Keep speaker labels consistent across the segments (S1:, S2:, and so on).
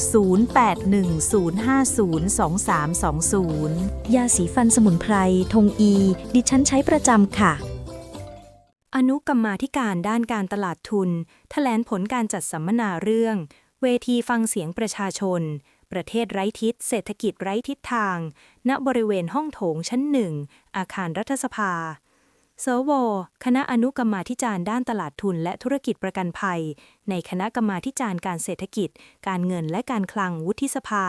S1: 0810502320
S2: ยาสีฟันสมุนไพร ทงอี ดิฉันใช้ประจำค่ะ
S1: อนุกรรมาธิการด้านการตลาดทุนแถลงผลการจัดสัมมนาเรื่อง เวทีฟังเสียงประชาชน ประเทศไร้ทิศ เศรษฐกิจไร้ทิศทาง ณบริเวณห้องโถงชั้นหนึ่ง อาคารรัฐสภา สว คณะอนุกรรมาธิการด้านตลาดทุนและธุรกิจประกันภัย ในคณะกรรมาธิการการเศรษฐกิจ การเงินและการคลังวุฒิสภา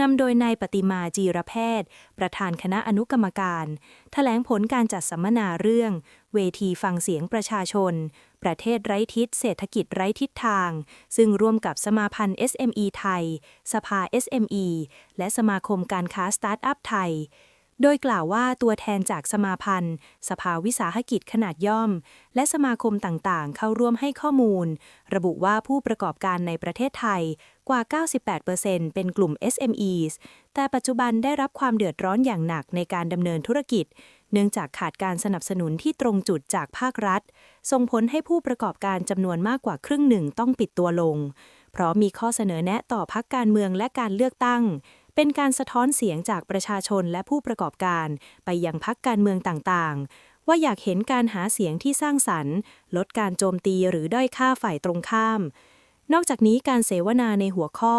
S1: นำโดยนายปฏิมาจีรแพทย์ ประธานคณะอนุกรรมการแถลงผลการจัดสัมมนาเรื่อง เวทีฟังเสียงประชาชน ประเทศไร้ทิศ เศรษฐกิจไร้ทิศทาง ซึ่งร่วมกับสมาพันธ์ SME ไทย สภา SME และสมาคมการค้าสตาร์ทอัพไทย โดยกล่าวว่าตัวแทนจากสมาพันธ์ สภาวิสาหกิจขนาดย่อม และสมาคมต่างๆ เข้าร่วมให้ข้อมูล ระบุว่าผู้ประกอบการในประเทศไทยกว่า 98%เป็นกลุ่ม SMEs แต่ปัจจุบันได้รับความเดือดร้อนอย่างหนักในการดำเนินธุรกิจ เนื่องจากขาดการสนับสนุนที่ตรงจุดจากภาครัฐ ส่งผลให้ผู้ประกอบการจำนวนมากกว่าครึ่งหนึ่งต้องปิดตัวลง เพราะมีข้อเสนอแนะต่อพักการเมืองและการเลือกตั้ง เป็นการสะท้อนเสียงจากประชาชนและผู้ประกอบการ ไปยังพักการเมืองต่างๆ ว่าอยากเห็นการหาเสียงที่สร้างสรรค์ ลดการโจมตีหรือด้อยค่าฝ่ายตรงข้าม นอกจากนี้การเสวนาในหัวข้อ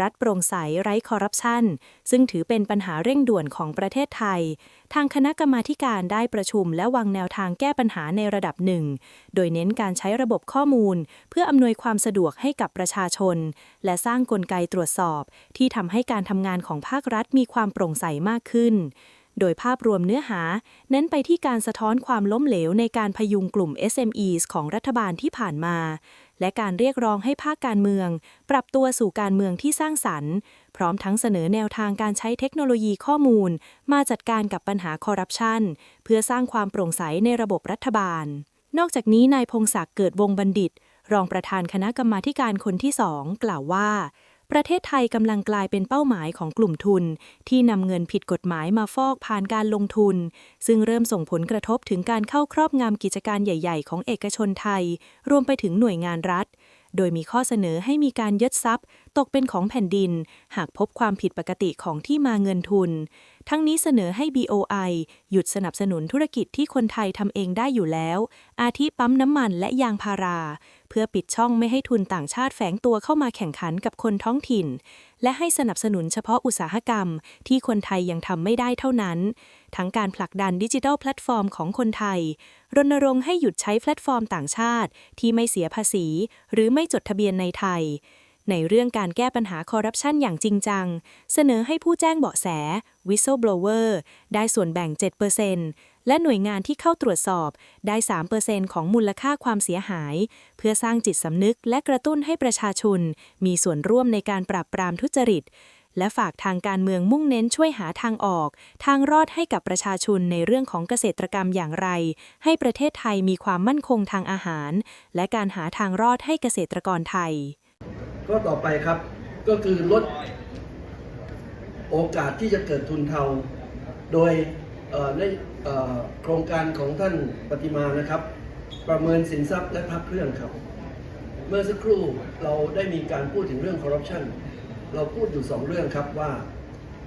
S1: รัฐโปร่งใสไร้คอร์รัปชัน ซึ่งถือเป็นปัญหาเร่งด่วนของประเทศไทย ทางคณะกรรมาการได้ประชุมและวางแนวทางแก้ปัญหาในระดับหนึ่ง โดยเน้นการใช้ระบบข้อมูล เพื่ออำนวยความสะดวกให้กับประชาชน และสร้างกลไกตรวจสอบ ที่ทำให้การทำงานของภาครัฐมีความโปร่งใสมากขึ้น โดยภาพรวมเนื้อหา เน้นไปที่การสะท้อนความล้มเหลวในการพยุงกลุ่ม SMEs ของรัฐบาลที่ผ่านมา และการเรียกร้องให้ภาคการเมือง ปรับตัวสู่การเมืองที่สร้างสรรค์ พร้อมทั้งเสนอแนวทางการใช้เทคโนโลยีข้อมูล มาจัดการกับปัญหาคอร์รัปชันเพื่อสร้างความโปร่งใสในระบบรัฐบาล นอกจากนี้นายพงศักดิ์เกิดวงบัณฑิต รองประธานคณะกรรมาการคนที่สองกล่าวว่า ประเทศไทยกำลังกลายเป็นเป้าหมายของกลุ่มทุน ที่นำเงินผิดกฎหมายมาฟอกผ่านการลงทุน ซึ่งเริ่มส่งผลกระทบถึงการเข้าครอบงำกิจการใหญ่ ๆ ของเอกชนไทย รวมไปถึงหน่วยงานรัฐ โดยมีข้อเสนอให้มีการยึดทรัพย์ ตกเป็นของแผ่นดิน หากพบความผิดปกติของที่มาเงินทุน ทั้งนี้เสนอให้ BOI หยุดสนับสนุนธุรกิจที่คนไทยทำเองได้อยู่แล้ว อาทิปั๊มน้ำมันและยางพารา เพื่อปิดช่องไม่ให้ทุนต่างชาติแฝงตัวเข้ามาแข่งขันกับคนท้องถิ่น และให้สนับสนุนเฉพาะอุตสาหกรรม ที่คนไทยยังทำไม่ได้เท่านั้น ทั้งการผลักดันดิจิทัลแพลตฟอร์มของคนไทย รณรงค์ให้หยุดใช้แพลตฟอร์มต่างชาติ ที่ไม่เสียภาษี หรือไม่จดทะเบียนในไทย ในเรื่องการแก้ปัญหาคอร์รัปชันอย่างจริงจัง เสนอให้ผู้แจ้งเบาะแส whistleblower ได้ส่วนแบ่ง 7%และหน่วยงานที่เข้าตรวจสอบได้ 3%ของมูลค่าความเสียหาย เพื่อสร้างจิตสำนึกและกระตุ้นให้ประชาชน มีส่วนร่วมในการปราบปรามทุจริต และฝากทางการเมืองมุ่งเน้นช่วยหาทางออก ทางรอดให้กับประชาชนในเรื่องของเกษตรกรรมอย่างไร ให้ประเทศไทยมีความมั่นคงทางอาหาร และการหาทางรอดให้เกษตรกรไทย
S3: ก็ต่อไปครับก็คือลดโอกาสที่จะเกิดทุนเทา โดยในโครงการของท่านปฏิมานะครับ ประเมินสินทรัพย์และพักเครื่องครับ เมื่อสักครู่เราได้มีการพูดถึงเรื่องคอร์รัปชัน เราพูดอยู่สองเรื่องครับว่า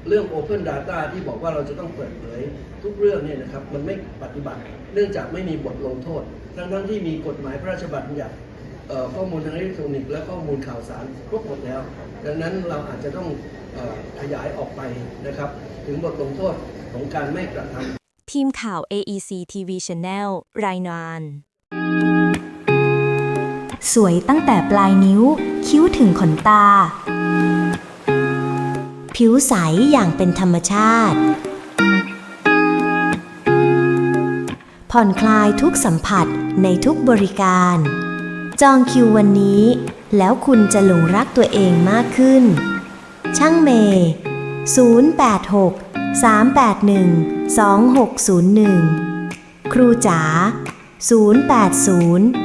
S3: เรื่อง Open Data ที่บอกว่าเราจะต้องเปิดเผยทุกเรื่องเนี่ยนะครับมันไม่ปฏิบัติ เนื่องจากไม่มีบทลงโทษ ทั้งๆที่มีกฎหมายพระราชบัญญัติข้อมูลทางอิเล็กทรอนิกส์และข้อมูลข่าวสารครบหมดแล้ว ดังนั้นเราอาจจะต้องออขยายออกไปนะครับ ถึงบทลงโทษของการไม่กระทำ
S1: ทีมข่าว AEC TV Channel รายงาน
S2: สวยตั้งแต่ปลายนิ้ว คิ้วถึงขนตา ผิวใสอย่างเป็นธรรมชาติ ผ่อนคลายทุกสัมผัสในทุกบริการ จองคิววันนี้ แล้วคุณจะหลงรักตัวเองมากขึ้น ช่างเมย์086 381 2601 ครูจ๋า080